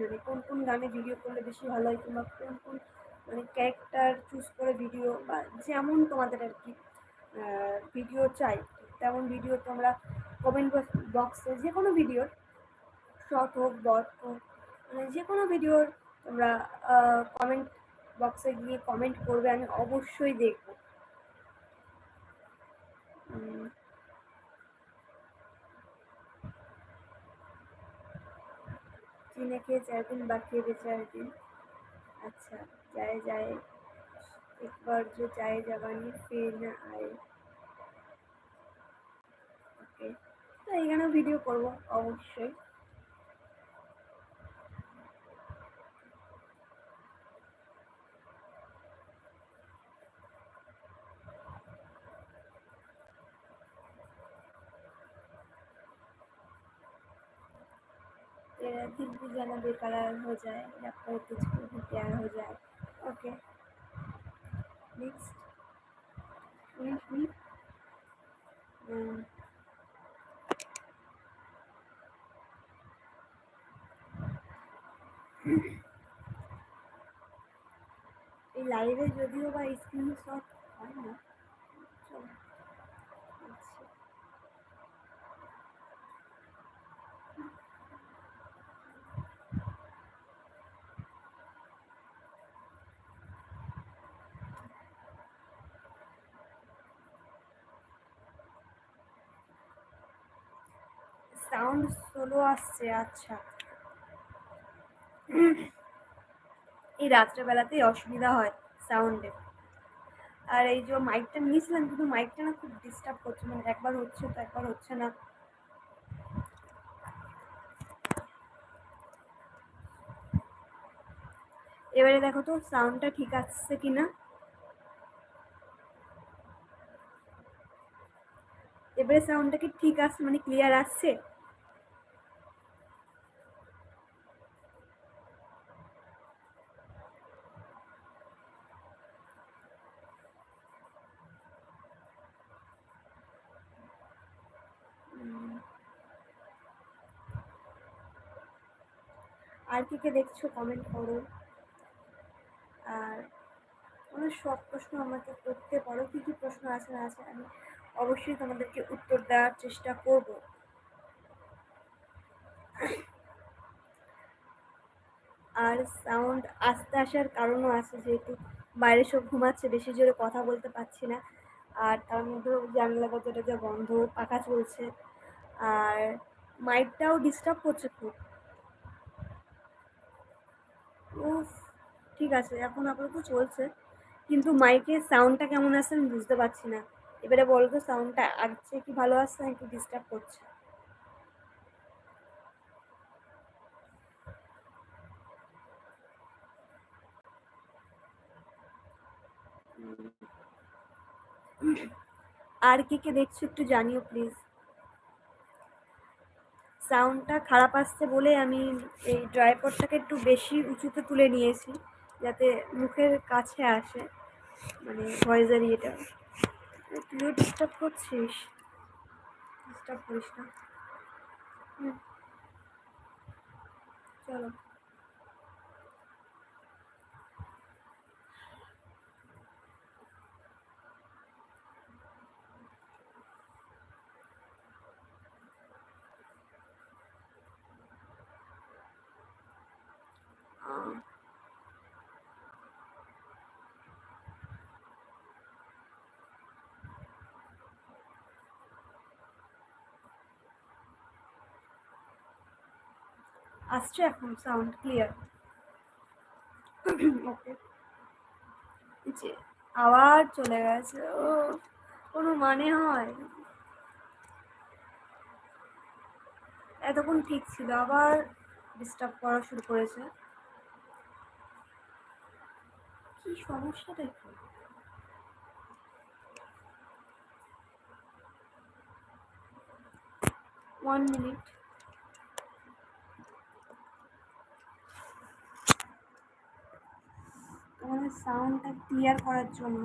মানে কোন কোন গানে ভিডিও করলে বেশি ভালো হয় কিংবা কোন কোন মানে ক্যারেক্টার চুজ করে ভিডিও বা যেমন তোমাদের আর কি ভিডিও চাই, তেমন ভিডিও তোমরা কমেন্ট বক্সে যে কোনো ভিডিওর শর্ট হোক বট হোক মানে যে কোনো ভিডিওর তোমরা কমেন্ট বক্সে গিয়ে কমেন্ট করবে, আমি অবশ্যই দেখব। चीने के चार दिन बाकी है चार दिन अच्छा जाए जाए एक बार जो जाए जवानी फिर ना आए ওকে তো এইখানেও ভিডিও করব অবশ্যই तेरा दिल भी जाना बेकरार हो जाए जब पर तुझको भी प्यार हो जाए ओके नेक्स्ट এই লাইভে যদিও বা স্ক্রিনশট হয় না চলো সাউন্ড স্লো আসছে আচ্ছা। এই রাত্রেবেলাতেই অসুবিধা হয় সাউন্ডে আর এই যে মাইকটা নিয়েছিলাম, কিন্তু মাইকটা না খুব ডিস্টার্ব করছে মানে একবার হচ্ছে তো একবার হচ্ছে না। এবারে দেখো তো সাউন্ডটা ঠিক আসছে কিনা। এবারে সাউন্ডটা কি ঠিক আসছে মানে ক্লিয়ার আসছে? আর কি কে দেখছ? কমেন্ট করো। আর অনেক সব প্রশ্ন আমাকে করতে পারো। কী কী প্রশ্ন আছে, না আছে, আমি অবশ্যই তোমাদেরকে উত্তর দেওয়ার চেষ্টা করব। আর সাউন্ড আস্তে আসার কারণও আছে, যেহেতু বাইরে সব ঘুমাচ্ছে, বেশি জোরে কথা বলতে পারছি না। আর তার মধ্যেও জানলা দরজাটা যা বন্ধ, পাখা চলছে। আর মাইকটাও ডিস্টার্ব করছে খুব। উফ, ঠিক আছে, এখন আপাতত চলছে। কিন্তু মাইকের সাউন্ডটা কেমন আসছে আমি বুঝতে পারছি না। এবারে বলো তো সাউন্ডটা আসছে কি ভালো আসছে না নাকি ডিস্টার্ব করছে? আর কে কে দেখছ একটু জানিও প্লিজ সাউন্ডটা খারাপ আসছে বলে আমি এই ড্রাইপরটাকে একটু বেশি উঁচুতে তুলে নিয়েছি, যাতে মুখের কাছে আসে মানে ভয়েজার ইয়েটা। তুইও ডিস্টার্ব করছিস? ডিস্টার্ব করিস না। চলো। আসছে এখন সাউন্ড ক্লিয়ার ওকে যে আবার চলে গেছে, ও, কোনো মানে হয়? এতক্ষণ ঠিক ছিল, আবার ডিস্টার্ব করা শুরু করেছে। কি সমস্যাটা কি ওয়ান মিনিট সাউন্ডটা ক্লিয়ার করার জন্য